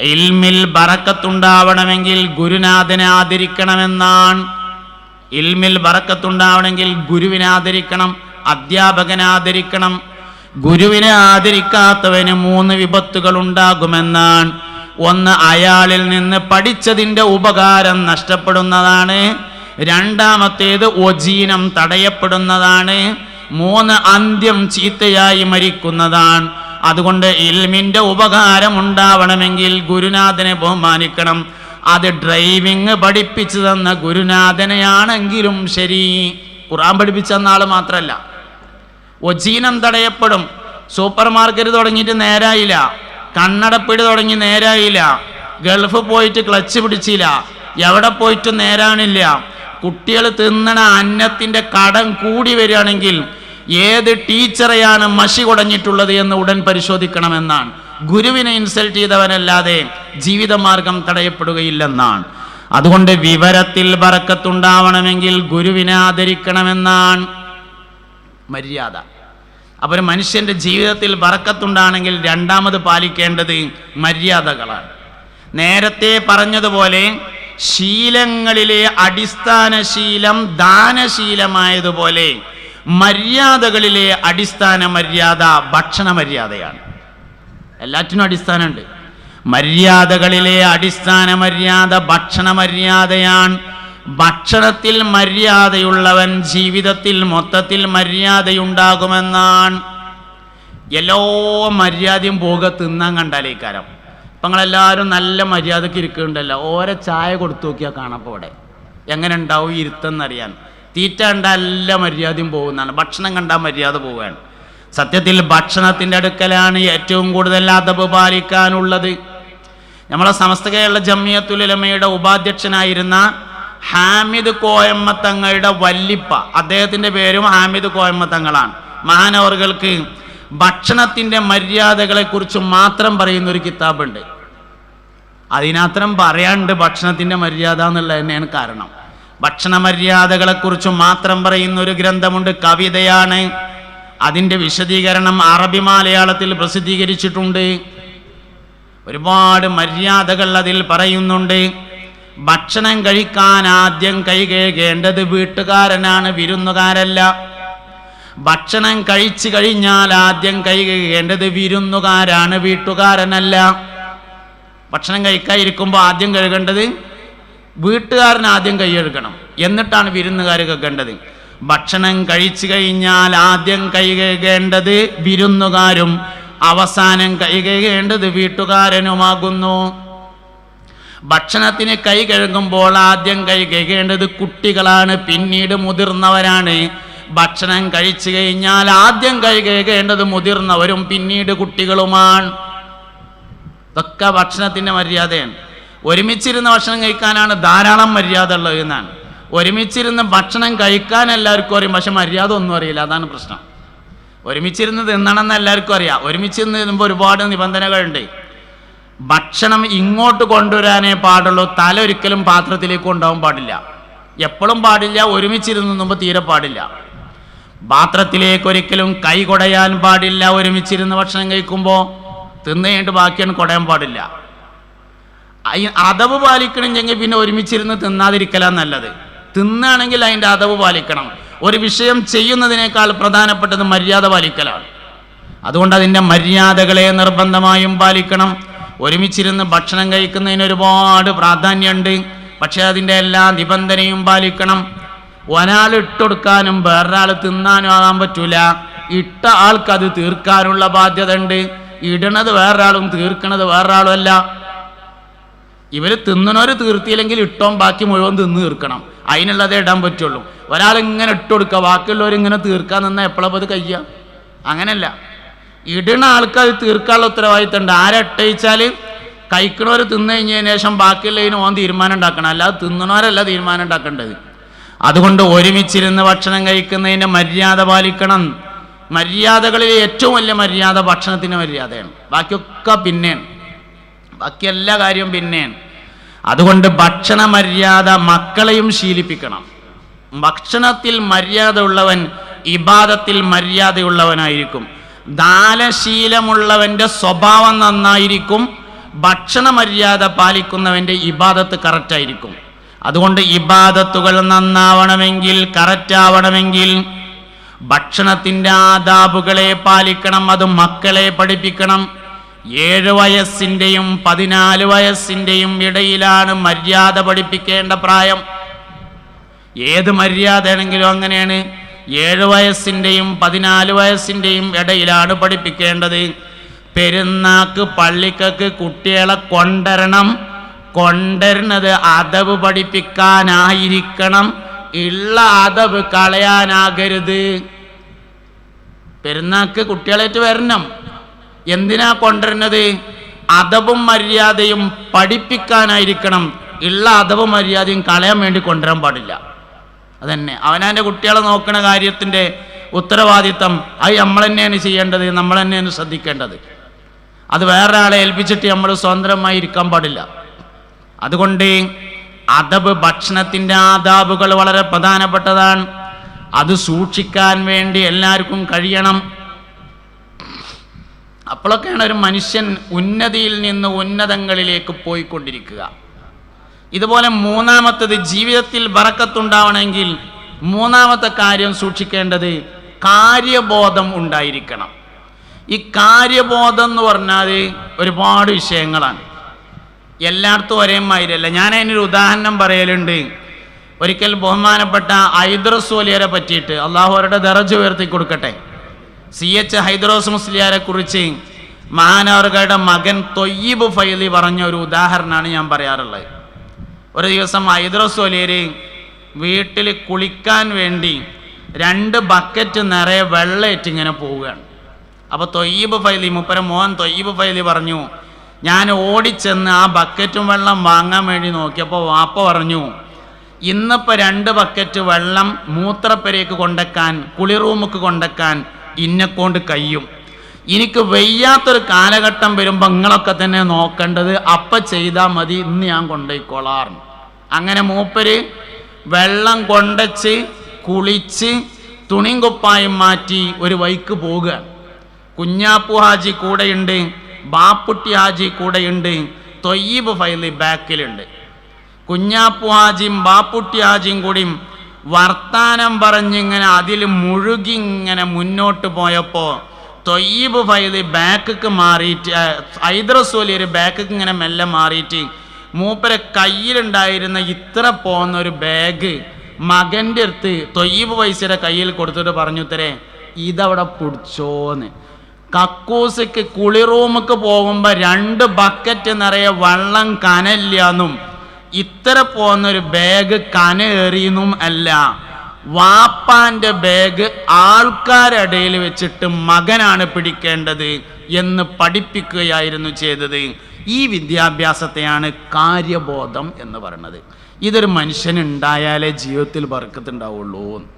ഇൽമിൽ ബറക്കത്തുണ്ടാവണമെങ്കിൽ ഗുരുനാഥനെ ആദരിക്കണമെന്നാണ്. ഇൽമിൽ ബറക്കത്തുണ്ടാവണമെങ്കിൽ ഗുരുവിനെ ആദരിക്കണം അധ്യാപകനെ ആദരിക്കണം. ഗുരുവിനെ ആദരിക്കാത്തവന് മൂന്ന് വിപത്തുകൾ ഉണ്ടാകുമെന്നാണ് ഒന്ന് അയാളിൽ നിന്ന് പഠിച്ചതിന്റെ ഉപകാരം നഷ്ടപ്പെടുന്നതാണ്. രണ്ടാമത്തേത് ഒജീനം തടയപ്പെടുന്നതാണ്. മൂന്ന് അന്ത്യം ചീത്തയായി മരിക്കുന്നതാണ്. അതുകൊണ്ട് ഇൽമിന്റെ ഉപകാരം ഉണ്ടാവണമെങ്കിൽ ഗുരുനാഥനെ ബഹുമാനിക്കണം. അത് ഡ്രൈവിംഗ് പഠിപ്പിച്ചു തന്ന ഗുരുനാഥനെയാണെങ്കിലും ശരി. ഖുറാൻ പഠിപ്പിച്ചു തന്ന ആൾ മാത്രമല്ല ഒജീനം തടയപ്പെടും. സൂപ്പർ മാർക്കറ്റ് തുടങ്ങിയിട്ട് നേരായില്ല. കണ്ണടപ്പിടി തുടങ്ങി നേരായില്ല. ഗൾഫ് പോയിട്ട് ക്ലച്ച് പിടിച്ചില്ല. എവിടെ പോയിട്ട് നേരാണില്ല. കുട്ടികൾ തിന്നണ അന്നത്തിന്റെ കടം കൂടി വരികയാണെങ്കിൽ ഏത് ടീച്ചറെയാണ് മഷി കുടഞ്ഞിട്ടുള്ളത് എന്ന് ഉടൻ പരിശോധിക്കണമെന്നാണ്. ഗുരുവിനെ ഇൻസൾട്ട് ചെയ്തവനല്ലാതെ ജീവിതമാർഗം തടയപ്പെടുകയില്ലെന്നാണ്. അതുകൊണ്ട് വിവരത്തിൽ ബറക്കത്തുണ്ടാവണമെങ്കിൽ ഗുരുവിനെ ആദരിക്കണമെന്നാണ് മര്യാദ. അപ്പോൾ ഒരു മനുഷ്യന്റെ ജീവിതത്തിൽ ബറക്കത്തുണ്ടാണെങ്കിൽ രണ്ടാമത് പാലിക്കേണ്ടത് മര്യാദകളാണ്. നേരത്തെ പറഞ്ഞതുപോലെ ശീലങ്ങളിലെ അടിസ്ഥാന ശീലം ദാനശീലമായതുപോലെ മര്യാദകളിലെ അടിസ്ഥാന മര്യാദ ഭക്ഷണ മര്യാദയാണ്. എല്ലാറ്റിനും അടിസ്ഥാനമുണ്ട്. മര്യാദകളിലെ അടിസ്ഥാന മര്യാദ ഭക്ഷണ മര്യാദയാണ്. ഭക്ഷണത്തിൽ മര്യാദയുള്ളവൻ ജീവിതത്തിൽ മൊത്തത്തിൽ മര്യാദയുണ്ടാകുമെന്നാണ്. എല്ലോ മര്യാദയും പോക തിന്നാൻ കണ്ടാലേ കണ്ടാലേക്കാരം ഇപ്പം നിങ്ങളെല്ലാവരും നല്ല മര്യാദയ്ക്ക് ഇരിക്കുന്നുണ്ടല്ലോ. ഓരോ ചായ കൊടുത്തു നോക്കിയാൽ കാണപ്പോൾ ഇവിടെ. എങ്ങനെ ഉണ്ടാവും ഇരുത്തെന്നറിയാൻ തീറ്റ കണ്ടാൽ എല്ലാ മര്യാദയും പോകുന്നതാണ്. ഭക്ഷണം കണ്ടാൽ മര്യാദ പോവുകയാണ്. സത്യത്തിൽ ഭക്ഷണത്തിന്റെ അടുക്കലാണ് ഏറ്റവും കൂടുതൽ അതബ് പാലിക്കാനുള്ളത്. നമ്മളെ സമസ്ത കേരള ജമിയത്തുലമയുടെ ഉപാധ്യക്ഷനായിരുന്ന ഹാമിദ് കോയമ്മ തങ്ങളുടെ വല്ലിപ്പ. അദ്ദേഹത്തിന്റെ പേരും ഹാമിദ് കോയമ്മ തങ്ങളാണ്. മഹാനവറുകൾക്ക് ഭക്ഷണത്തിന്റെ മര്യാദകളെക്കുറിച്ച് മാത്രം പറയുന്ന ഒരു കിതാബുണ്ട്. അതിനത്രം പറയാണ്ട് ഭക്ഷണത്തിന്റെ മര്യാദ എന്നുള്ളത് തന്നെയാണ് കാരണം. ഭക്ഷണ മര്യാദകളെക്കുറിച്ച് മാത്രം പറയുന്ന ഒരു ഗ്രന്ഥമുണ്ട് കവിതയാണ്. അതിന്റെ വിശദീകരണം അറബി മലയാളത്തിൽ പ്രസിദ്ധീകരിച്ചിട്ടുണ്ട്. ഒരുപാട് മര്യാദകൾ അതിൽ പറയുന്നുണ്ട്. ഭക്ഷണം കഴിക്കാൻ ആദ്യം കൈ കഴുകേണ്ടത് വീട്ടുകാരനാണ് വിരുന്നുകാരല്ല. ഭക്ഷണം കഴിച്ചു കഴിഞ്ഞാൽ ആദ്യം കൈ കഴുകേണ്ടത് വിരുന്നുകാരാണ് വീട്ടുകാരനല്ല. ഭക്ഷണം കഴിക്കാതിരിക്കുമ്പോൾ ആദ്യം കഴുകേണ്ടത് വീട്ടുകാരൻ ആദ്യം കൈയെഴുക്കണം എന്നിട്ടാണ് വിരുന്നുകാർ കഴുകേണ്ടത് ഭക്ഷണം കഴിച്ചു കഴിഞ്ഞാൽ ആദ്യം കൈ കഴുകേണ്ടത് വിരുന്നുകാരും അവസാനം കൈ കഴുകേണ്ടത് വീട്ടുകാരനുമാകുന്നു. ഭക്ഷണത്തിന് കൈ കഴുകുമ്പോൾ ആദ്യം കൈ കഴുകേണ്ടത് കുട്ടികളാണ് പിന്നീട് മുതിർന്നവരാണ്. ഭക്ഷണം കഴിച്ചു കഴിഞ്ഞാൽ ആദ്യം കൈ കഴുകേണ്ടത് മുതിർന്നവരും പിന്നീട് കുട്ടികളുമാണ്. ഇതൊക്കെ ഭക്ഷണത്തിന്റെ മര്യാദയാണ്. ഒരുമിച്ചിരുന്ന് ഭക്ഷണം കഴിക്കാനാണ് ധാരാളം മര്യാദ ഉള്ളത് എന്നാണ്. ഒരുമിച്ചിരുന്ന് ഭക്ഷണം കഴിക്കാൻ എല്ലാവർക്കും അറിയും പക്ഷെ മര്യാദ ഒന്നും അറിയില്ല. അതാണ് പ്രശ്നം. ഒരുമിച്ചിരുന്ന് തിന്നണമെന്ന് എല്ലാവർക്കും അറിയാം. ഒരുമിച്ചിരുന്ന് തിന്നുമ്പോൾ ഒരുപാട് നിബന്ധനകളുണ്ട്. ഭക്ഷണം ഇങ്ങോട്ട് കൊണ്ടുവരാനേ പാടുള്ളൂ. തല ഒരിക്കലും പാത്രത്തിലേക്ക് കൊണ്ടുപോകാൻ പാടില്ല. എപ്പോഴും പാടില്ല ഒരുമിച്ചിരുന്ന് തിന്നുമ്പോൾ തീരെ പാടില്ല. പാത്രത്തിലേക്ക് ഒരിക്കലും കൈ കൊടയാൻ പാടില്ല. ഒരുമിച്ചിരുന്ന് ഭക്ഷണം കഴിക്കുമ്പോൾ തിന്നു ബാക്കിയാണ് കൊടയാൻ പാടില്ല. അതവ് പാലിക്കണമെങ്കിൽ പിന്നെ ഒരുമിച്ചിരുന്ന് തിന്നാതിരിക്കലാ നല്ലത്. തിന്നാണെങ്കിൽ അതിന്റെ അതവ് പാലിക്കണം. ഒരു വിഷയം ചെയ്യുന്നതിനേക്കാൾ പ്രധാനപ്പെട്ടത് മര്യാദ പാലിക്കലാണ്. അതുകൊണ്ട് അതിന്റെ മര്യാദകളെ നിർബന്ധമായും പാലിക്കണം. ഒരുമിച്ചിരുന്ന് ഭക്ഷണം കഴിക്കുന്നതിന് ഒരുപാട് പ്രാധാന്യമുണ്ട്. പക്ഷേ അതിന്റെ എല്ലാ നിബന്ധനയും പാലിക്കണം. ഒരാൾ ഇട്ടൊടുക്കാനും വേറൊരാൾ തിന്നാനും ആകാൻ പറ്റൂല. ഇട്ട ആൾക്കത് തീർക്കാനുള്ള ബാധ്യത ഉണ്ട് ഇടണത് വേറൊരാളും തീർക്കണത് വേറൊരാളും അല്ല. ഇവർ തിന്നണവർ തീർത്തിയില്ലെങ്കിൽ ഇട്ടോം ബാക്കി മുഴുവൻ തിന്ന് തീർക്കണം. അതിനുള്ളതേ ഇടാൻ പറ്റുള്ളൂ. ഒരാൾ ഇങ്ങനെ ഇട്ടുകൊടുക്കുക ബാക്കിയുള്ളവർ ഇങ്ങനെ തീർക്കാൻ നിന്നാൽ എപ്പോഴപ്പോൾ അത് കഴിയുക അങ്ങനല്ല. ഇടുന്ന ആൾക്ക് അത് തീർക്കാനുള്ള ഉത്തരവാദിത്തം ഉണ്ട് ആരെ ഇട്ടയിച്ചാൽ കഴിക്കണവർ തിന്നു കഴിഞ്ഞതിന് ശേഷം ബാക്കിയുള്ളതിന് ഓൻ തീരുമാനം ഉണ്ടാക്കണം. അല്ലാതെ തിന്നണവരല്ല തീരുമാനം ഉണ്ടാക്കേണ്ടത്. അതുകൊണ്ട് ഒരുമിച്ചിരുന്ന് ഭക്ഷണം കഴിക്കുന്നതിന്റെ മര്യാദ പാലിക്കണം. മര്യാദകളിൽ ഏറ്റവും വലിയ മര്യാദ ഭക്ഷണത്തിന്റെ മര്യാദയാണ്. ബാക്കിയൊക്കെ പിന്നെയാണ്. ബാക്കി എല്ലാ കാര്യവും പിന്നെയാണ്. അതുകൊണ്ട് ഭക്ഷണ മര്യാദ മക്കളെയും ശീലിപ്പിക്കണം. ഭക്ഷണത്തിൽ മര്യാദ ഉള്ളവൻ ഇബാദത്തിൽ മര്യാദയുള്ളവനായിരിക്കും. ദാനശീലമുള്ളവന്റെ സ്വഭാവം നന്നായിരിക്കും. ഭക്ഷണ മര്യാദ പാലിക്കുന്നവന്റെ ഇബാദത്ത് കറക്റ്റായിരിക്കും. അതുകൊണ്ട് ഇബാദത്തുകൾ നന്നാവണമെങ്കിൽ കറക്റ്റാവണമെങ്കിൽ ഭക്ഷണത്തിന്റെ ആദാബുകളെ പാലിക്കണം അത് മക്കളെ പഠിപ്പിക്കണം. ഏഴ് വയസ്സിന്റെയും പതിനാല് വയസ്സിന്റെയും ഇടയിലാണ് മര്യാദ പഠിപ്പിക്കേണ്ട പ്രായം. ഏത് മര്യാദയാണെങ്കിലും അങ്ങനെയാണ്. ഏഴ് വയസ്സിന്റെയും പതിനാല് വയസ്സിന്റെയും ഇടയിലാണ് പഠിപ്പിക്കേണ്ടത്. പെരുന്നാക്ക് പള്ളിക്കക്ക് കുട്ടികളെ കൊണ്ടുവരണം കൊണ്ടുവരുന്നത് അതവ് പഠിപ്പിക്കാനായിരിക്കണം. ഉള്ള അതവ് കളയാനാകരുത്. പെരുന്നാക്ക് കുട്ടികളേറ്റ് വരണം. എന്തിനാ കൊണ്ടുവരുന്നത്? അതവും മര്യാദയും പഠിപ്പിക്കാനായിരിക്കണം. ഉള്ള അതവും മര്യാദയും കളയാൻ വേണ്ടി കൊണ്ടുവരാൻ പാടില്ല. അതന്നെ. അവനവന്റെ കുട്ടികളെ നോക്കുന്ന കാര്യത്തിന്റെ ഉത്തരവാദിത്തം അത് നമ്മൾ തന്നെയാണ് ചെയ്യേണ്ടത് നമ്മൾ തന്നെയാണ് ശ്രദ്ധിക്കേണ്ടത്. അത് വേറൊരാളെ ഏൽപ്പിച്ചിട്ട് നമ്മൾ സ്വതന്ത്രമായി ഇരിക്കാൻ പാടില്ല. അതുകൊണ്ട് അതബ് ഭക്ഷണത്തിന്റെ ആദാബുകൾ വളരെ പ്രധാനപ്പെട്ടതാണ്. അത് സൂക്ഷിക്കാൻ വേണ്ടി എല്ലാവർക്കും കഴിയണം. അപ്പോഴൊക്കെയാണ് ഒരു മനുഷ്യൻ ഉന്നതിയിൽ നിന്ന് ഉന്നതങ്ങളിലേക്ക് പോയിക്കൊണ്ടിരിക്കുക. ഇതുപോലെ മൂന്നാമത്തത് ജീവിതത്തിൽ വറക്കത്തുണ്ടാവണമെങ്കിൽ മൂന്നാമത്തെ കാര്യം സൂക്ഷിക്കേണ്ടത് കാര്യബോധം ഉണ്ടായിരിക്കണം. ഈ കാര്യബോധം എന്ന് പറഞ്ഞാൽ ഒരുപാട് വിഷയങ്ങളാണ്. എല്ലായിടത്തും ഒരേ മാതിരിയല്ല. ഞാൻ അതിനൊരു ഉദാഹരണം പറയലുണ്ട്. ഒരിക്കൽ ബഹുമാനപ്പെട്ട ഐദ്രസോലിയരെ പറ്റിയിട്ട് അള്ളാഹു അവരുടെ ദറജ് ഉയർത്തി കൊടുക്കട്ടെ സി എച്ച് ഹൈദ്രോസ് മുസ്ലിയാരെ കുറിച്ച് മഹാനവർഗയുടെ മകൻ തൊയ്യബ് ഫൈലി പറഞ്ഞ ഒരു ഉദാഹരണമാണ് ഞാൻ പറയാറുള്ളത്. ഒരു ദിവസം ഹൈദ്രോസ് ഒലിയര് വീട്ടിൽ കുളിക്കാൻ വേണ്ടി രണ്ട് ബക്കറ്റ് നിറയെ വെള്ളയേറ്റ് ഇങ്ങനെ പോവുകയാണ്. അപ്പോൾ തൊയ്യബ് ഫൈലി മുപ്പര മോഹൻ തൊയ്യബ് ഫൈലി പറഞ്ഞു ഞാൻ ഓടിച്ചെന്ന് ആ ബക്കറ്റും വെള്ളം വാങ്ങാൻ വേണ്ടി നോക്കിയപ്പോൾ വാപ്പ പറഞ്ഞു ഇന്നിപ്പോൾ രണ്ട് ബക്കറ്റ് വെള്ളം മൂത്രപ്പരയ്ക്ക് കൊണ്ടക്കാൻ കുളിറൂമുക്ക് കൊണ്ടക്കാൻ ഇന്നെക്കൊണ്ട് കഴിയും. എനിക്ക് വയ്യാത്തൊരു കാലഘട്ടം വരുമ്പോൾ നിങ്ങളൊക്കെ തന്നെ നോക്കേണ്ടത് അപ്പം ചെയ്താൽ മതി ഇന്ന് ഞാൻ കൊണ്ടുപോയിക്കോളാറുണ്ട് അങ്ങനെ മൂപ്പര് വെള്ളം കൊണ്ടച്ച് കുളിച്ച് തുണിയും കുപ്പായും മാറ്റി ഒരു വൈക്ക് പോവുക. കുഞ്ഞാപ്പു ഹാജി കൂടെയുണ്ട് ബാപ്പുട്ടി ഹാജി കൂടെയുണ്ട് തൊയ്യബ് ഫൈലി ബാക്കിലുണ്ട്. കുഞ്ഞാപ്പു ഹാജിയും ബാപ്പുട്ടി ഹാജിയും കൂടിയും വർത്താനം പറഞ്ഞിങ്ങനെ അതിൽ മുഴുകി ഇങ്ങനെ മുന്നോട്ട് പോയപ്പോൾ തൊയ്യബ് ഫൈദ് ബാക്കിക്ക് മാറിയിട്ട് ഹൈദ്രസോലി ഒരു ബാക്കിക്ക് ഇങ്ങനെ മെല്ലെ മാറിയിട്ട് മൂപ്പരെ കയ്യിലുണ്ടായിരുന്ന ഇത്ര പോകുന്ന ഒരു ബാഗ് മകന്റെ അടുത്ത് തൊയ്യബ് പൈസയുടെ കയ്യിൽ കൊടുത്തിട്ട് പറഞ്ഞു തരേ ഇതവിടെ പിടിച്ചോന്ന്. കക്കൂസക്ക് കുളിറൂമുക്ക് പോകുമ്പോൾ രണ്ട് ബക്കറ്റ് നിറയെ വെള്ളം കനയില്ലാന്നും ഇത്ര പോന്നൊരു ബാഗ് കനയേറിയെന്നും അല്ല. വാപ്പാന്റെ ബാഗ് ആൾക്കാരിടയിൽ വെച്ചിട്ട് മകനാണ് പിടിക്കേണ്ടത് എന്ന് പഠിപ്പിക്കുകയായിരുന്നു ചെയ്തത്. ഈ വിദ്യാഭ്യാസത്തെയാണ് കാര്യബോധം എന്ന് പറയുന്നത് ഇതൊരു മനുഷ്യനുണ്ടായാലേ ജീവിതത്തിൽ ബർക്കത്തുണ്ടാവുള്ളൂ.